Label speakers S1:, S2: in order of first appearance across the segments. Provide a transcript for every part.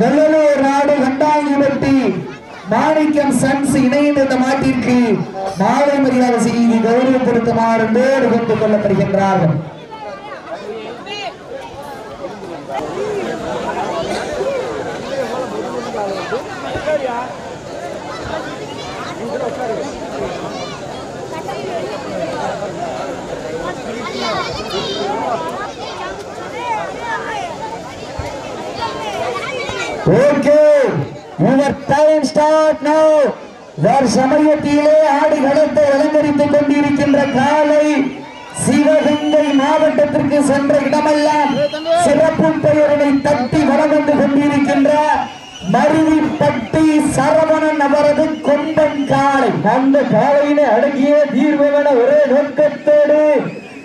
S1: வெள்ளலூர் நாடு கண்டாங்கிபட்டி மாணிக்கம் சன்ஸ் இணைந்த இந்த மாட்டிற்கு மாலை மரியாதை செய்து கௌரவப்படுத்துமாறு வேறு கொண்டு கொள்ளப்படுகின்றார்கள். Okay. Your time start now வேறு சமயத்திலே ஆடி களத்தை அலங்கரித்துக் கொண்டிருக்கின்ற காலை சிவகங்கை மாவட்டத்திற்கு சென்ற இடமெல்லாம் சிறப்பு பெயரினை தட்டி வரம் கொண்டிருக்கின்ற மருவிப்பட்டி சரவணன் அவரது கொம்பன் காலை. அந்த காலையினை அடங்கிய ஒரே நோக்கத்தோடு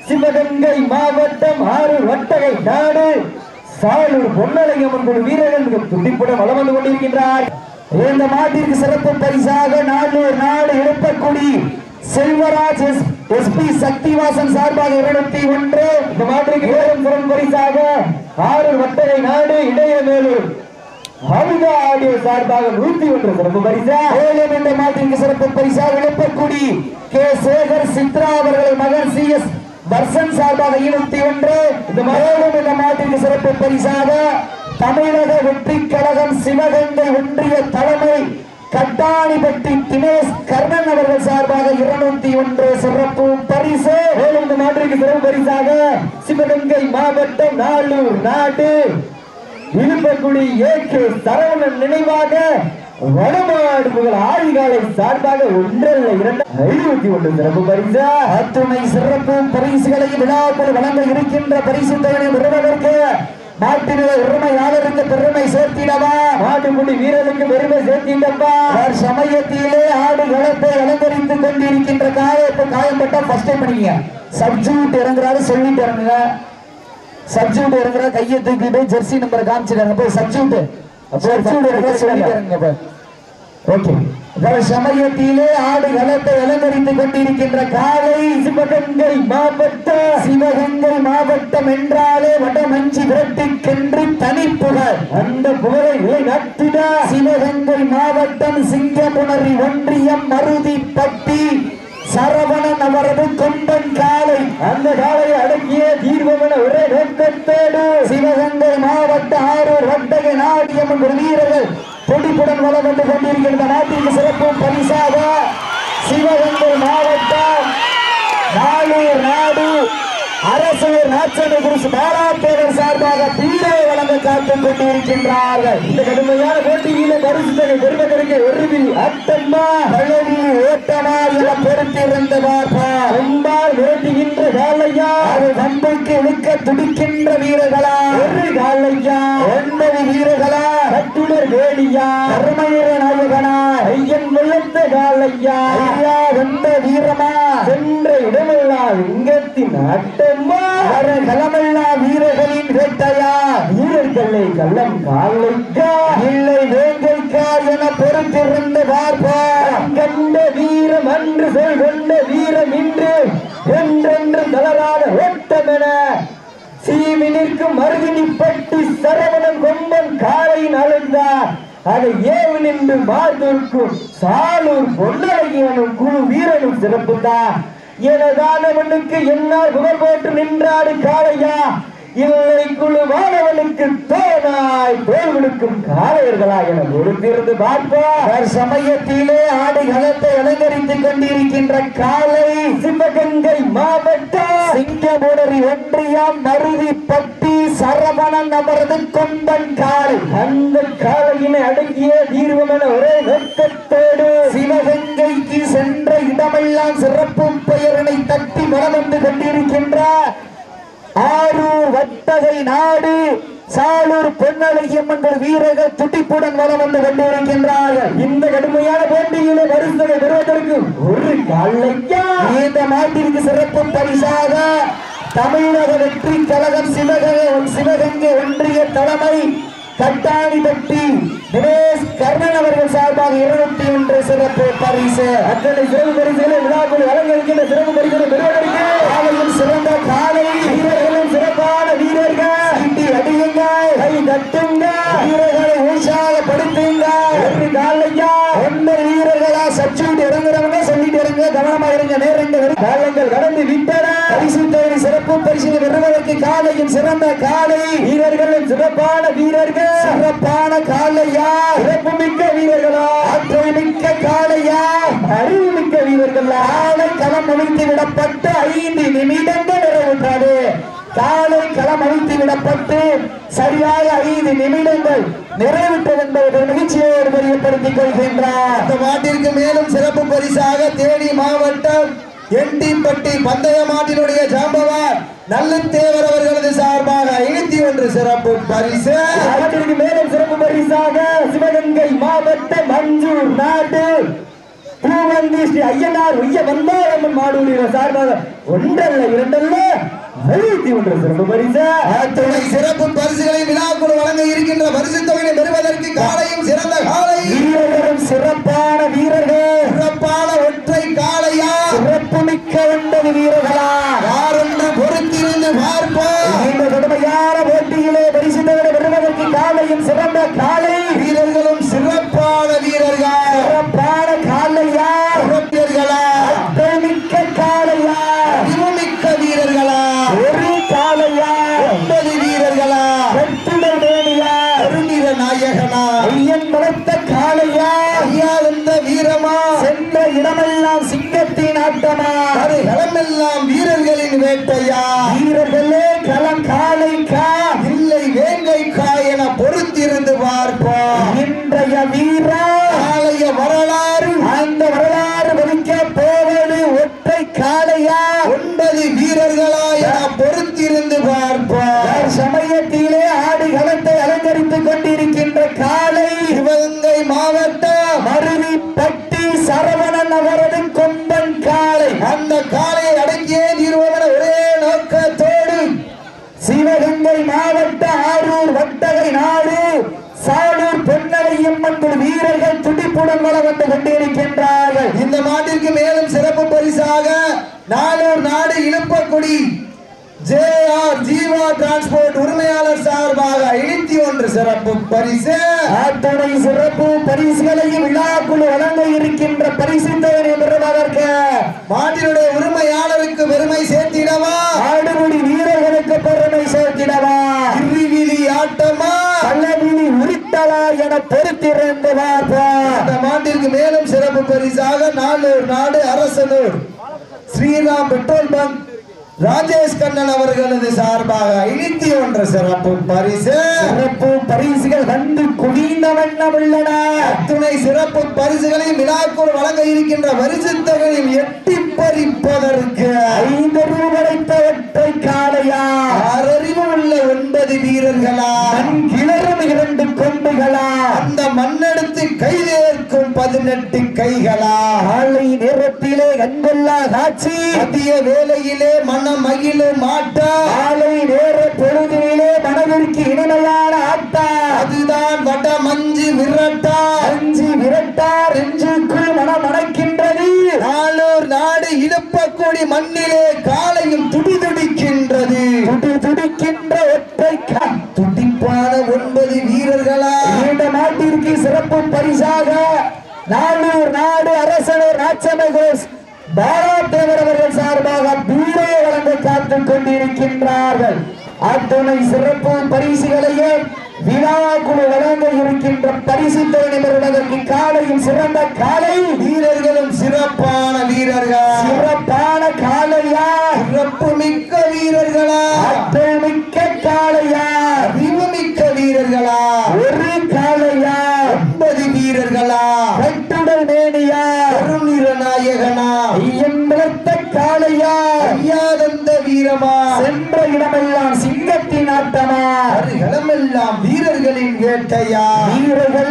S1: சிவகங்கை மாவட்டம் ஆறு வட்டகை நாடு சாலூர் பொன்னலையம்மன் குழு வீரர்கள் துடிப்புடன் வளம் வந்து கொண்டிருக்கின்றார். இந்த மாட்டிற்கு சிறப்பு பரிசாக நானூறு நாடு எழுப்பக்குடி செல்வராஜ் எஸ்பி சக்திவாசன் சார்பாக இருநூத்தி ஒன்று. இந்த மாட்டிற்கு ஏழும் சிறப்பு பரிசாக ஆறு வட்டகை நாடு இடையமேலூர். அமிதா ஆடியோ சார்பாக நூத்தி ஒன்று சிறப்பு பரிசா. மேலும் இந்த மாட்டிற்கு சிறப்பு பரிசாக எழுப்பக்குடி கே சேகர் சித்ரா அவர்கள் மகன் சி எஸ் தர்சன் சார்பாக இருபத்தி ஒன்று. இந்த மேலும் இந்த மாட்டிற்கு சிறப்பு பரிசாக தமிழக வெற்றி கழகம் சிவகங்கை ஒன்றிய தலைமை கட்டாணிப்பட்டி தினேஷ் கர்ணன் அவர்கள் சார்பாக இருநூத்தி ஒன்று சிறப்பு பரிசு. மேலும் இந்த மாட்டிற்கு சிறப்பு பரிசாக சிவகங்கை மாவட்டம் நாளூர் நாடு. இழுப்பக்குடி ஏற்று சரவணன் நினைவாக வடமாடு புகழ் ஆழிகாலை சார்பாக ஒன்றல்ல இரண்டு. ஐநூத்தி ஒன்று சிறப்பு பரிசு. அத்துணை சிறப்பு பரிசுகளை விழாக்குள் வழங்க இருக்கின்ற பரிசு தொகையை பெறுவதற்கு நாட்டினுடைய உரிமையாளருக்கு பெருமை சேர்த்திடவா? மாட்டுக்குடி வீரருக்கு பெருமை சேர்த்திடப்பா சமயத்திலே ஆடு களத்தை அலங்கரித்துக் கொண்டிருக்கின்ற காயத்தை காயப்பட்டா ஃபர்ஸ்ட் டைம் பண்ணீங்க. சப்ஜூட் இறங்குறாரு சொல்லிட்டு இறங்குங்க. சப்ஜூட் இருக்கிற கையை தூக்கிட்டு ஜெர்சி நம்பர் காமிச்சிருக்காங்க. போய் சப்ஜூட் ஓகே. சமயத்திலே ஆடு களத்தை அலங்கரித்துக் கொண்டிருக்கின்ற காலை சிவகங்கை மாவட்டம் சிவகங்கை மாவட்டம் என்றாலே வடமஞ்சி விரட்டுக்கென்று தனி புகழ் அந்த புகழை நிலைநாட்டிட சிவகங்கை மாவட்டம் சிங்கமுனரி ஒன்றியம் மருதிப்பட்டி சரவணன் அவரது கொம்பன் காலை. அந்த காலையை அடக்கிய தீர்வமன ஒரே நோக்கத்தோடு சிவகங்கை மாவட்ட ஆரூர் வட்டகை நாடியம் ஒரு வீரர்கள் துடிப்புடன் வளம் வந்து கொண்டிருக்கின்ற நாட்டிற்கு சிறப்பு பரிசாக சிவகங்கை மாவட்டம் நாளூர் நாடு அரசர் நாச்சனை குருசு சார்பாக பீரை வழங்க காத்துக் கொண்டிருக்கின்றார்கள். இந்த கடுமையான போட்டியில பரிசு தொகை பெறுவதற்கு ஒருவில் அட்டம்மா பழனி ஓட்டமா என பொறுத்திருந்த பார்ப்பா. ரொம்பால் விரட்டுகின்ற காலையா அது நம்பைக்கு இழுக்க துடிக்கின்ற வீரர்களா? ஒரு காலையா ஒன்பது வீரர்களா? கட்டுடர் வேடியா கருமையிற நாயகனா ஐயன் வெள்ளத்த காலையா ஐயா வந்த வீரமா சென்ற இடமெல்லாம் இங்கத்தின் ஆட்டமா வர களமெல்லா வீரர்களின் வேட்டையா வீரர்களை கள்ளம் காலைக்கா இல்லை வேங்கைக்கா என பொறுத்திருந்த பார்ப்பா கண்ட வீரம் அன்று சொல் கொண்ட வீரம் இன்று என்றென்று தளராத சீமி நிற்கும் சரவணன் கொம்பன் காலையின் அழுந்தார். அதை ஏவு நின்று மார்பிற்கும் சாலூர் பொன்னழகியனும் குழு வீரனும் சிறப்புதான். எனதானவனுக்கு என்னால் புகழ் போட்டு நின்றாடு காளையா? இல்லை குழு மாணவனுக்கு தோனாய் தோல் காளையர்களா என ஒருத்திருந்து பார்ப்போம். சமயத்திலே ஆடுகளத்தை அலங்கரித்துக் கொண்டிருக்கின்ற காலை சிவகங்கை மாவட்டம் சிங்கமுடரி ஒன்றியம் மருதிப்பட்டி சரவணன் அவரது கொம்பன் காலை அந்த காலையினை அடங்கிய தீர்வமென ஒரே நோக்கத்தோடு சிவகங்கைக்கு சென்ற இடமெல்லாம் சிறப்பு பெயரினை தட்டி மனம் வந்து கொண்டிருக்கின்ற ஆரூர் வட்டகை நாடு சாலூர் பொன்னழகியம்மன் வீரர்கள் துடிப்புடன் வர வந்து கொண்டிருக்கின்றார்கள். இந்த கடுமையான போட்டியிலே பரிசுகளை பெறுவதற்கு ஒரு காலையா இந்த நாட்டிற்கு சிறப்பு பரிசாக தமிழக வெற்றி கழகம் சிவகங்கை சிவகங்கை ஒன்றிய தலைமை கட்டாணிப்பட்டி தினேஷ் கர்ணன் அவர்கள் சார்பாக இருநூத்தி ஒன்று சிறப்பு பரிசு. அத்தனை சிறப்பு பரிசுகளை விழாக்கள் வழங்க இருக்கின்ற சிறப்பு பரிசுகளை பெறுவதற்கு வீரர்களா இறங்குறவங்க சொல்லிட்டு இறங்க கவனமா இருங்க நேரங்க காலங்கள் கடந்து விட்டன. பரிசு சிறப்பு பரிசு பெறுவதற்கு காலையும் சிறந்த காலை. வீரர்களும் சிறப்பான வீரர்கள். சிறப்பான காலையா? சிறப்பு மிக்க வீரர்களா? ஆற்றல் மிக்க காலையா? அறிவு மிக்க வீரர்கள்? ஆலை களம் அமைத்து விடப்பட்டு ஐந்து நிமிடங்கள் நிறைவுற்றது. காலை களம் அழித்து விடப்பட்டு சரியாக ஐந்து நிமிடங்கள் நிறைவுற்றது என்பதை மகிழ்ச்சியோடு தெரியப்படுத்திக் கொள்கின்றார்.
S2: இந்த மாட்டிற்கு மேலும் சிறப்பு பரிசாக தேனி மாவட்டம் எண்டிப்பட்டி பந்தய மாட்டினுடைய ஜாம்பவான் நல்லத்தேவர் அவர்களது சார்பாக ஐநூத்தி ஒன்று சிறப்பு பரிசு.
S1: அவற்றிற்கு மேலும் சிறப்பு பரிசாக சிவகங்கை மாவட்ட மஞ்சூர் நாடு பூவந்தி ஸ்ரீ ஐயனார் உய்ய வந்தாரம்மன் மாடூரின் சார்பாக ஒன்றல்ல இரண்டல்ல. சிறப்பு பரிசு.
S2: சிறப்பு பரிசுகளை விழாக்குழு வழங்க இருக்கின்ற பரிசு தொகையை பெறுவதற்கு காலையும் சிறந்த காலை.
S1: வீரர்களும் சிறப்பான வீரர்கள்.
S2: சிறப்பான ஒற்றை காளையா.
S1: சிறப்பு மிக்க ஒன்பது ஆட்டமா
S2: அது களமெல்லாம் வீரர்களின் வேட்டையா?
S1: வீரர்களே களம் காலைக்கா
S2: இல்லை
S1: நாடு சாலூர் பொன்னலையம்மன் குழு வீரர்கள் துடிப்புடன் வளம் வந்து கொண்டிருக்கின்றார்கள்.
S2: இந்த மாட்டிற்கு மேலும் சிறப்பு பரிசாக நாளூர் நாடு Iluppakudi J R Jeeva transport உரிமையாளர் சார்பாக ஐநூத்தி ஒன்று சிறப்பு பரிசு.
S1: அத்தனை சிறப்பு பரிசுகளையும் விழாக்குழு வழங்க இருக்கின்ற பரிசு தொகையை பெறுவதற்கு
S2: மாட்டினுடைய உரிமையாளருக்கு பெருமை சேர்த்திடவா?
S1: ஆடுமுடி வீரர்களுக்கு என பொறுத்திருந்து
S2: இந்த மேலும் சிறப்பு பரிசாக நாளூர் நாடு அரசனூர். ஸ்ரீராம் பெட்ரோல் பங்க் ராஜேஷ் கண்ணன் அவர்களது சார்பாக ஐநூத்தி ஒன்று சிறப்பு பரிசு.
S1: சிறப்பு பரிசுகள் வந்து குவிந்த வண்ணம் உள்ளன.
S2: அத்துணை சிறப்பு பரிசுகளையும் விழாக்குள் வழங்க இருக்கின்ற பரிசு தொகையும் எட்டி பறிப்பதற்கு.
S1: ஐந்து ரூபாய்த்த கொம்புகளா
S2: அந்த மண்ணெடுத்து கைதேர்க்கும் பதினெட்டு கைகளா
S1: காலை நேரத்திலே கண்கொள்ளா காட்சி.
S2: மதிய வேளையிலே மனம் மகிழும் மாட்டா.
S1: காலை நேர பொழுதிலே மனதிற்கு இனிமையான ஆட்டா.
S2: அதுதான் வட மஞ்சு விரட்டா.
S1: அஞ்சு விரட்டார் நெஞ்சுக்குள் மனம் அணைக்கின்றது
S2: நாளூர் நாடு இழுப்பக்கூடி மண்ணிலே காலையும்
S1: சிறப்பு பரிசாக நாளூர் நாடு அரசனர் பாராட்டவர் அவர்கள் சார்பாக பீரோ வழங்க காத்துக் கொண்டிருக்கின்றார்கள். அத்துணை சிறப்பு பரிசுகளையும் விழா குழு வழங்க இருக்கின்ற பரிசு தொகை பெறுவதற்கு காலையும் சிறந்த காலை.
S2: வீரர்களும் சிறப்பான வீரர்கள்?
S1: சிறப்பான காலையா?
S2: சிறப்பு மிக்க வீரர்களா?
S1: மிக்க காளையா
S2: அறிவு மிக்க வீரர்களா?
S1: ஒரு காளையா
S2: ஒன்பது வீரர்களா?
S1: வெட்டுடல் மேனியா?
S2: கருநிற நாயகனா?
S1: வளர்த்த காளையா?
S2: ஐயாதந்த வீரமா?
S1: சென்ற இடமெல்லாம் சிங்கத்தின் ஆட்டமா?
S2: களமெல்லாம் வீரர்களின் வேட்டையா?
S1: வீரர்களே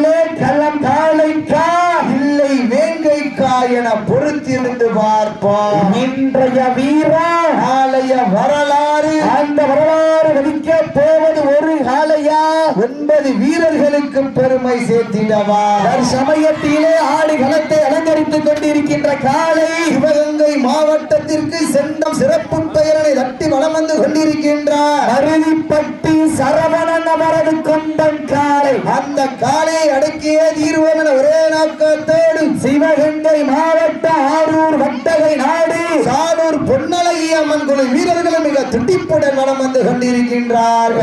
S2: ஒன்பது வீரர்களுக்கு பெருமை சேர்த்திடவா?
S1: சமயத்திலே ஆடு களத்தை அலங்கரித்துக் கொண்டிருக்கின்ற காலை
S2: சிவகங்கை மாவட்டத்திற்கு செந்தம் சிறப்பு பெயரனை தட்டி வளம் வந்து கொண்டிருக்கின்றார்.
S1: அருவிப்பட்டி சரவணன் அவரது கொம்பன் காலை
S2: அந்த காலையை அடக்கிய தீர்வோம் என ஒரே நோக்கத்தோடு
S1: சிவகங்கை மாவட்டம் ஆரூர் வட்டகை நாடு
S2: சாலூர் பொன்னழகி அம்மன் குழு வீரர்களும் மிக துடிப்புடன் வளம் வந்து
S1: கொண்டிருக்கின்றார்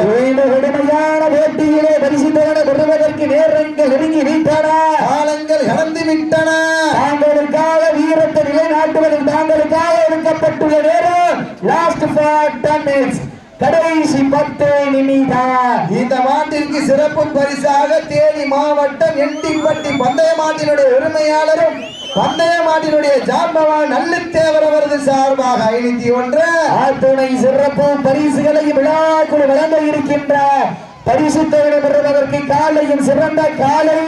S1: கடுமையான போட்டியிலே பரிசுத்தவனை பெறுவதற்கு நேரங்கள் நெருங்கி விட்டன.
S2: காலங்கள் கடந்து விட்டன.
S1: தாங்களுக்காக வீரத்தை நிலைநாட்டுவதில் தாங்களுக்காக எடுக்கப்பட்டுள்ள நேரம். லாஸ்ட் ஃபார் மினிட்ஸ் கடைசி பத்து நிமிடம்.
S2: இந்த மாட்டிற்கு சிறப்பு பரிசாக தேனி மாவட்டம் எண்டிப்பட்டி பந்தய மாட்டினுடைய உரிமையாளரும் பந்தய மாட்டினுடைய ஜாம்பவான் நல்லத்தேவர் அவரது சார்பாக ஐநூத்தி ஒன்று.
S1: ஆத்துணை சிறப்பு பரிசுகளையும் விழாக்குழு வழங்க இருக்கின்ற பரிசு தொகை பெறுவதற்கு காலையும் சிறந்த காலை.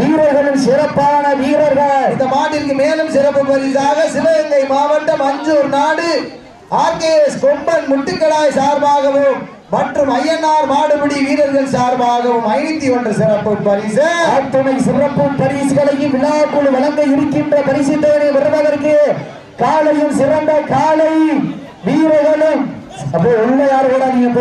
S1: வீரர்களும் சிறப்பான வீரர்கள்.
S2: இந்த மாட்டிற்கு மேலும் சிறப்பு பரிசாக சிவகங்கை மாவட்டம் அஞ்சூர் நாடு. ஆர்கேஎஸ் கொம்பன் முட்டுக்கடாய் சார்பாகவும் மற்றும் ஐயனார் மாடுபிடி வீரர்கள் சார்பாகவும் ஐநூத்தி ஒன்று சிறப்பு பரிசு.
S1: ஆத்துணை சிறப்பு பரிசுகளையும் விழாக்குழு வழங்க இருக்கின்ற பரிசு தொகை பெறுவதற்கு காலையும் சிறந்த காலை. வீரர்களும் அப்போ உள்ள யார் கூட நீங்க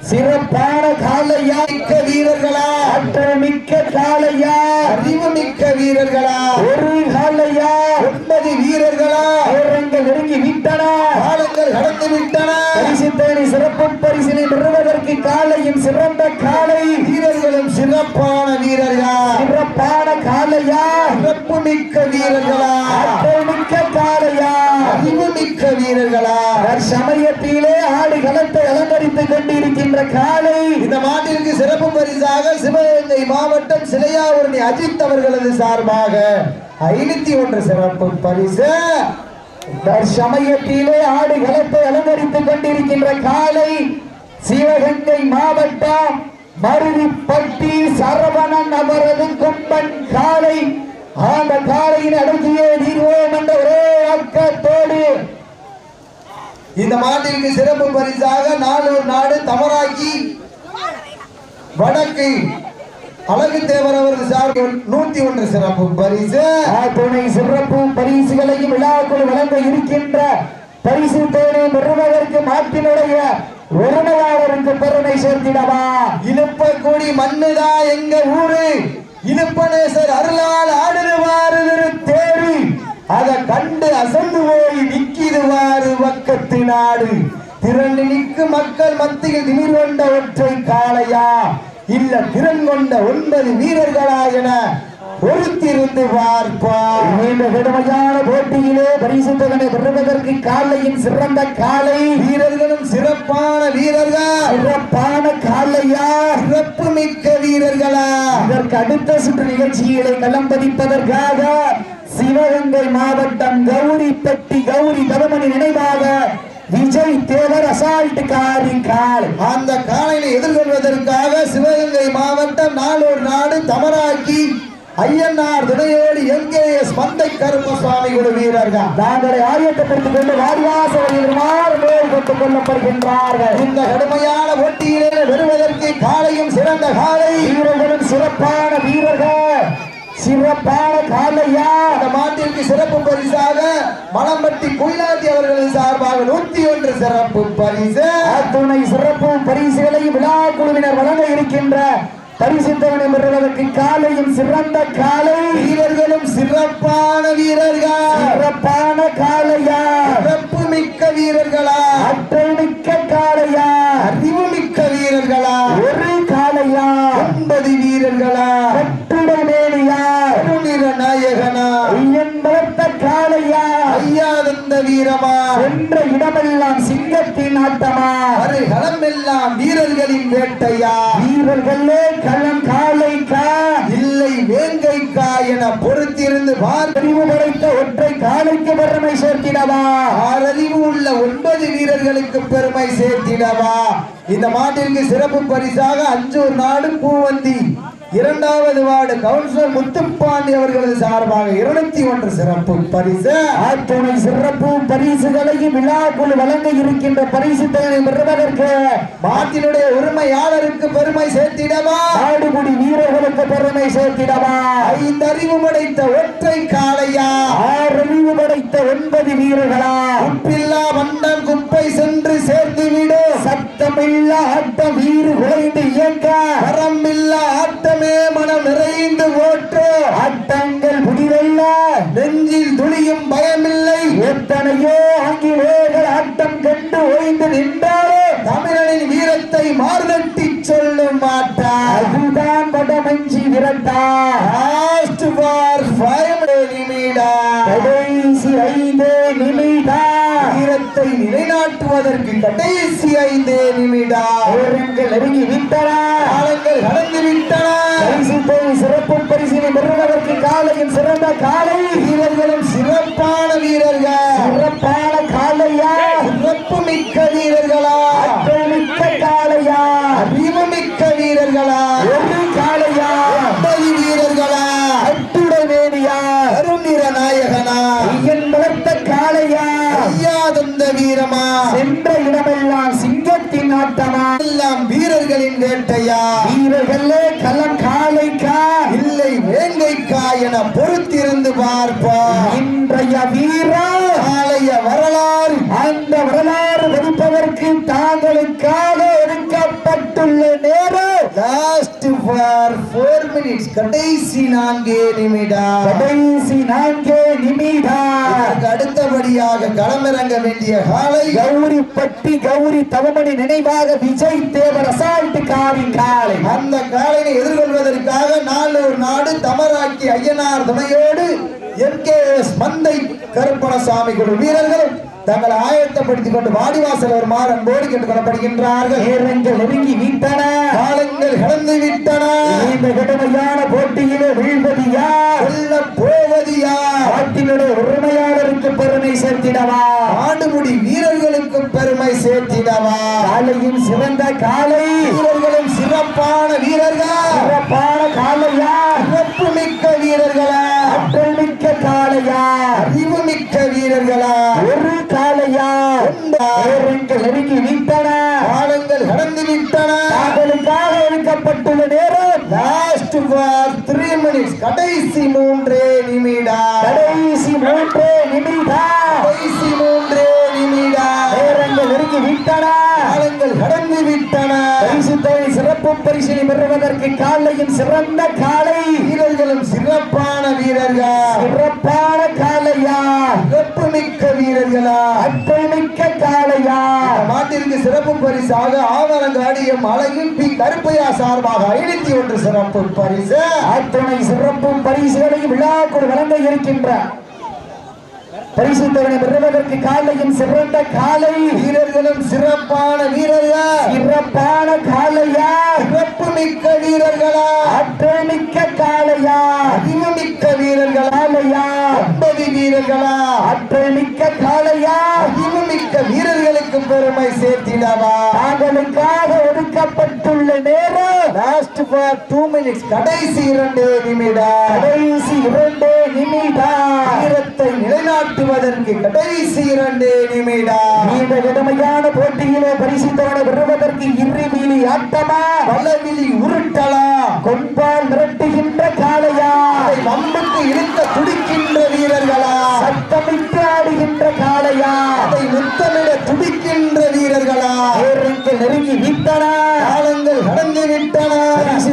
S1: சிறப்பான காலையா
S2: மிக்க வீரர்களா?
S1: ஆற்றல் மிக்க காலையா?
S2: அறிவு மிக்க வீரர்களா?
S1: ஒரு காலையா?
S2: ஒன்பது வீரர்களா?
S1: நேரங்கள் நெருங்கி விட்டன.
S2: காலங்கள் கடந்து விட்டன.
S1: பரிசு தேடி சிறப்பு பரிசினை பெறுவதற்கு காலையும் சிறந்த காலை.
S2: வீரர்களும் சிறப்பான வீரர்களா?
S1: சிறப்பான காலையா?
S2: சிறப்பு மிக்க வீரர்களா?
S1: ஆற்றல் மிக்க
S2: வீரர்களா
S1: சமயத்திலே ஆடு களத்தை அலங்கரித்துக் கொண்டிருக்கின்ற காலை
S2: இந்த மாட்டிற்கு சிறப்பு பரிசாக சிவகங்கை மாவட்டம் சிலையாவூரணி அஜித் அவர்களது சார்பாக ஐநூத்தி ஒன்று சிறப்பு பரிசு.
S1: சமயத்திலே ஆடு களத்தை அலங்கரித்துக் கொண்டிருக்கின்ற காலை சிவகங்கை மாவட்டம் மருவிப்பட்டி சரவணன் அவரது கொம்பன் காலை அந்த காலையின் அடக்கியே தீர்வோம் என்ற ஒரே அக்கத்தோடு
S2: இந்த மாட்டிற்கு சிறப்பு பரிசாக நானூறு நாடு தமராக்கி வடக்கு அழகு தேவர் அவரது சார்பில் நூத்தி ஒன்று சிறப்பு பரிசு.
S1: துணை சிறப்பு பரிசுகளையும் விழாக்குள் வழங்க இருக்கின்ற பரிசு தேனை பெறுவதற்கு மாட்டினுடைய உரிமையாளருக்கு பெருமை சேர்த்திடவா?
S2: இழுப்பக்கூடி மண்ணுதா எங்க ஊரு? இழுப்பனேசர் அருளால் ஆடுவாரு தேடி அதை கண்டு அசந்து போய் நிக்கிடுவாரு பக்கத்து நாடு. திரண்டு நிற்கும் மக்கள் மத்தியில் திமிர் கொண்ட ஒற்றை காளையா? இல்ல திறன் கொண்ட ஒன்பது வீரர்களா என பொறுத்திருந்து பார்ப்பார்
S1: இந்த கடுமையான போட்டியிலே பரிசு தொகை பெறுவதற்கு காலையும் சிறந்த காலை
S2: வீரர்களும் சிறப்பான வீரர்கள்?
S1: சிறப்பான காலையா
S2: சிறப்பு மிக்க வீரர்களா?
S1: இதற்கு அடுத்த சுற்று நிகழ்ச்சிகளை களம் பதிப்பதற்காக சிவகங்கை மாவட்டம் கௌரி பெட்டி கௌரி தருமணி நினைவாக விஜய் தேவர் அசால்ட் காரி கால்.
S2: அந்த காலையை எதிர்கொள்வதற்காக சிவகங்கை மாவட்டம் நாளூர் நாடு தமராக்கி ஐயனார் துணையோடு எம்கேஎஸ் மந்தை கருப்பசுவாமி குழு வீரர்கள்.
S1: நாங்களை ஆயத்தப்படுத்திக் கொண்டு வாரிவாசல் மேல் கொண்டுக் கொள்ளப்படுகின்றார்கள்
S2: இந்த கடுமையான போட்டியிலே வருவதற்கு காலையும் சிறந்த காலை.
S1: வீரர்களும் சிறப்பான வீரர்கள். சிறப்பான காலையா?
S2: அந்த மாட்டிற்கு சிறப்பு பரிசாக மலம்பட்டி குயிலாட்டி அவர்களது சார்பாக நூத்தி ஒன்று சிறப்பு பரிசு.
S1: துணை சிறப்பு பரிசுகளை விழா குழுவினர் வழங்க இருக்கின்ற பரிசுத்தவனை பெறுவதற்கு காலையும் சிறந்த காலை.
S2: வீரர்களும் சிறப்பான வீரர்கள்.
S1: சிறப்பான காலையா?
S2: சிறப்பு மிக்க வீரர்களா?
S1: அற்றல் மிக்க காலையா?
S2: அறிவு மிக்க வீரர்களா?
S1: ஒரு காலையா?
S2: ஒன்பது வீரர்களா? கருணிர நாயகனா?
S1: ஐயன் வளர்த்த காலையா
S2: ஐயாதந்த வீரமா?
S1: சென்ற இடமெல்லாம் சிங்கத்தின் ஆட்டமா?
S2: அருகளம் எல்லாம் வீரர்களின் வேட்டையா?
S1: வீரர்களே களம் காலைக்கா
S2: இல்லை வேங்கைக்கா என பொறுத்திருந்து பார்
S1: அறிவு படைத்த ஒற்றை காலைக்கு பெருமை சேர்த்திடவா?
S2: ஆறறிவு உள்ள ஒன்பது வீரர்களுக்கு பெருமை சேர்த்திடவா? இந்த மாட்டிற்கு சிறப்பு பரிசாக அஞ்சூர் நாடு பூவந்தி. இரண்டாவது வார்டு கவுன்சிலர் முத்துப்பாண்டி அவர்களது சார்பாக இருநூத்தி ஒன்று சிறப்பு பரிசு.
S1: ஆத்துணை சிறப்பு பரிசுகளையும் விழாக்குழு வழங்க இருக்கின்ற பரிசு தொகை பெறுவதற்கு
S2: மாட்டினுடைய உரிமையாளருக்கு பெருமை சேர்த்திடவா?
S1: ஆடுபுடி உறவினர்களுக்கு பெருமை சேர்த்திடவா?
S2: ஐந்தறிவு படைத்த ஒற்றை காளையா?
S1: ஆறறிவு படைத்த ஒன்பது வீரர்களா?
S2: உப்பில்லா வண்டம் குப்பை சென்று சேர்த்து விடு
S1: சத்தமில்ல ஆட்டம் வீறு குலைந்து இயங்க
S2: வரம்பில்லா ஆட்டமே மனம் நிறைந்து ஓட்டு.
S1: ஆட்டங்கள் முடிவல்ல.
S2: நெஞ்சில் துளியும் பயமில்லை.
S1: எத்தனையோ ஆங்கிலேயர்கள் ஆட்டம் கண்டு ஓய்ந்து நின்றாரோ.
S2: தமிழனின் வீரத்தை மார்தட்டி சொல்ல மாட்டார்.
S1: அதுதான் வடமஞ்சி விரட்டா.
S2: லாஸ்ட் ஃபார் ஃபைவ் நிமிடா
S1: கடைசி ஐந்து
S2: வீரத்தை நிலைநாட்டுவதற்கு கடைசி ஐந்து நிமிடா
S1: நேரங்கள் நெருங்கி விட்டன.
S2: காலங்கள் கடந்து விட்டன.
S1: சிறப்பு பரிசினை பெறுவதற்கு காலையின் சிறந்த காலை.
S2: வீரர்களும் சிறப்பான வீரர்கள்.
S1: சிறப்பான
S2: ஃபார் ஃபோர் மினிட்ஸ் கடைசி நான்கே நிமிடம்.
S1: கடைசி நான்கே நிமிடா
S2: இதற்கு அடுத்தபடியாக களமிறங்க வேண்டிய காலை.
S1: கௌரி பட்டி கௌரி தவமணி நினைவாக விஜய் தேவர் அசால்ட் காரின் காலை.
S2: அந்த காலையை எதிர்கொள்வதற்காக நாளூர் நாடு தமராக்கி ஐயனார் துணையோடு எம்கேஎஸ் மந்தை கருப்பணசாமி குழு வீரர்கள் தங்களை ஆயத்தப்படுத்திக் கொண்டு வாடிவாசல் வருமாறு அன்போடு கேட்டுக் கொள்ளப்படுகின்றார்கள்
S1: நேரங்கள் நெருங்கி விட்டன.
S2: காலங்கள் கடந்து விட்டன.
S1: இந்த கடுமையான போட்டியிலே வீழ்வது யார்?
S2: வெல்ல போவது யார்?
S1: நாட்டினுடைய உரிமையாளருக்கு பெருமை சேர்த்திடவா?
S2: ஆண்டுமுடி வீரர்களுக்கு பெருமை சேர்த்திடவா?
S1: காலையும் சிறந்த காலை.
S2: வீரர்களும் சிறப்பான வீரர்கள்.
S1: சிறப்பான காலையா?
S2: சிறப்பு மிக்க வீரர்களா?
S1: ஆற்றல் மிக்க காலையா?
S2: அறிவு மிக்க வீரர்களா? லாஸ்ட் ஃபார் த்ரீ மினிட்ஸ் கடைசி மூன்றே நிமிடம்
S1: கடைசி மூன்று நிமிடா.
S2: கடைசி மூன்றே நிமிடம்
S1: நேரங்கள் நெருங்கி விட்டன.
S2: காலங்கள் கடந்து விட்டன.
S1: பரிசு தொகை சிறப்பு பரிசினை பெறுவதற்கு காலையின் சிறந்த காலை.
S2: வீரர்களும் சிறப்பான வீரர்கள்.
S1: சிறப்பான காலையா?
S2: சிறப்பு மிக்க வீரர்களா
S1: அட்டை மிக்க காலையா
S2: பரிசாக ஆவரங்காடிய அழகின் பி கருப்பையா சார்பாக ஐநூத்தி ஒன்று சிறப்பு பரிசு.
S1: அத்துணை சிறப்பும் பரிசுகளையும் விழாக்குள் வழங்க இருக்கின்ற பரிசு தொகை பெறுவதற்கு காலையின் சிறந்த காலை.
S2: வீரர்களும் சிறப்பான வீரர்கள்?
S1: சிறப்பான காலையா?
S2: சிறப்பு மிக்க வீரர்களா?
S1: அட்டை மிக்க காலையா?
S2: அறிவு மிக்க வீரர்களா?
S1: காலையா?
S2: ஒன்பது வீரர்களா?
S1: அட்டை மிக்க காலையா?
S2: அறிவு மிக்க வீரர்களுக்கு பெருமை சேர்த்திடவா?
S1: தாங்களுக்காக ஒதுக்கப்பட்டுள்ள நேரம்.
S2: லாஸ்ட் ஃபார் டூ மினிட்ஸ் கடைசி இரண்டு நிமிடம்.
S1: கடைசி இரண்டு நிமிடம்.
S2: வீரத்தை நிலைநாட்டுவதற்கு கடைசி இரண்டு நிமிடம்.
S1: இந்த கடுமையான போட்டியிலே பரிசுத்தவனை பெறுவதற்கு இறுதியிலி ஆட்டமா?
S2: பலவிழி உருட்டலா
S1: கொன்பால் மிரட்டுகின்ற காளையா?
S2: அதை வம்புக்கு இழுக்க துடிக்கின்ற வீரர்களா?
S1: சத்தமிட்டு ஆடுகின்ற காளையா?
S2: அதை முத்தமிட துடிக்கின்ற வீரர்களா?
S1: நெருங்கி விட்டன
S2: காலங்கள் கடந்து விட்டன.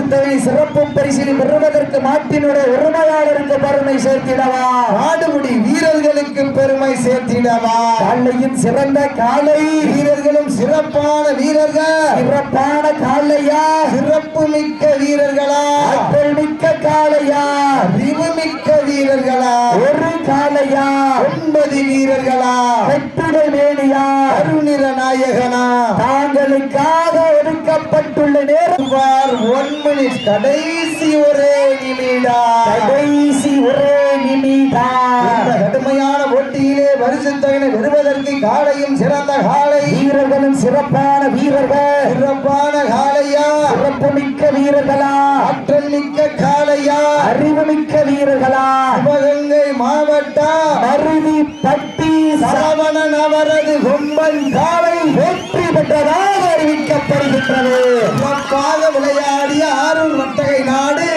S1: பரிசுத்தவை சிறப்பு பரிசினை பெறுவதற்கு மாட்டினுடைய உரிமையாளருக்கு பெருமை சேர்த்திடவா?
S2: ஆடுமுடி வீரர்களுக்கு பெருமை சேர்த்திடவா?
S1: காலையின் சிறந்த காலை.
S2: வீரர்களும் சிறப்பான வீரர்கள்.
S1: சிறப்பான காளையா
S2: சிறப்பு மிக்க வீரர்களா?
S1: ஆற்றல் மிக்க காளையா
S2: அறிவு மிக்க வீரர்களா?
S1: ஒரு காளையா
S2: ஒன்பது வீரர்களா?
S1: வெட்டுடை மேனியா?
S2: அருணிர நாயகனா?
S1: தாங்களுக்காக ஒதுக்கப்பட்டுள்ள நேரம்.
S2: One minute. கடைசி ஒரே நிமிடம்.
S1: கடைசி ஒரே நிமிடா
S2: கடுமையான போட்டியிலே பரிசுத்தகனை பெறுவதற்கு காலையும் சிறந்த காலை
S1: வீரர்களும் சிறப்பான வீரர்கள்.
S2: சிறப்பான காளையா?
S1: சிறப்பு மிக்க வீரர்களா?
S2: ஆற்றல் மிக்க காளையா?
S1: அறிவு மிக்க வீரர்களா?
S2: சிவகங்கை மாவட்டம்
S1: மருதி பட்டி
S2: சரவணன் அவரது
S1: கொம்பன் காலை வெற்றி பெற்றதாக அறிவிக்கப்படுகின்றது.
S2: சிறப்பாக விளையாடிய ஆரூர் வட்டகை நாடு.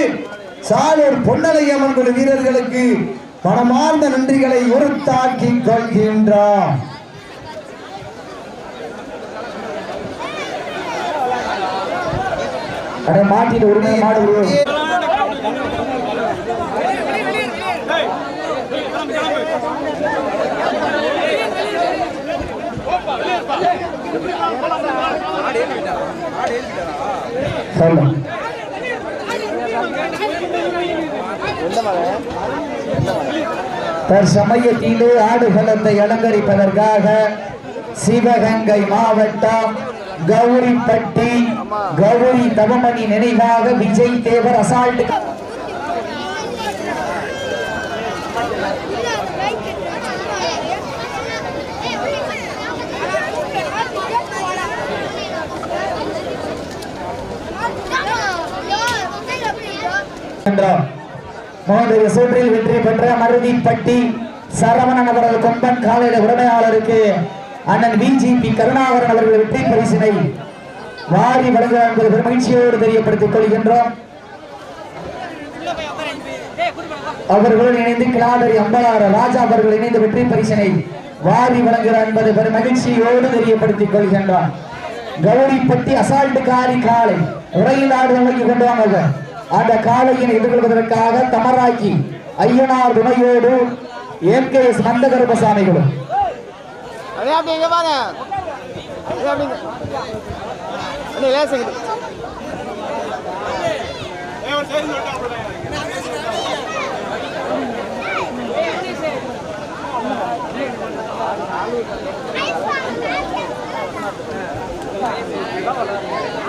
S2: சாலூர் பொன்னலையம்மன் குழு வீரர்களுக்கு மனமார்ந்த நன்றிகளை உறுத்தாக்கிக் கொள்கின்றார்.
S1: அட மாட்டின் உரிமை மாடு உருவம். தற்சமயத்திலே ஆடுகளத்தை அலங்கரிப்பதற்காக சிவகங்கை மாவட்டம் கௌரிப்பட்டி கௌரி தவமணி நினைவாக விஜய் தேவர் அசால்ட் என்றார் மோதல் சூற்றில் வெற்றி பெற்ற மருதிப்பட்டி சரவணன் அவர்கள் கொம்பன் காலையில உரிமையாளருக்கு அண்ணன் பிஜிபி கருணாகரன் அவர்கள் வெற்றி பரிசினை வாரி வழங்குகிறார் என்பது பெருமகிழ்ச்சியோடு தெரியப்படுத்திக் கொள்கின்றோம். அவர்களுடன் இணைந்து கிளாதரி அம்பலார ராஜா அவர்கள் இணைந்து வெற்றி பரிசினை வாரி வழங்குகிறார் என்பது பெரும் மகிழ்ச்சியோடு தெரியப்படுத்திக் கொள்கின்றார் கௌரிப்பட்டி அசால்ட் காரி காலை உரையில் ஆடு நோக்கி கொண்டு வாங்க. அந்த காலையின் எதிர்கொள்வதற்காக தமராக்கி ஐயனார் துணையோடு
S3: ஏற்கே ஸ்கந்த கருப்பசாமிகளும் Thank you.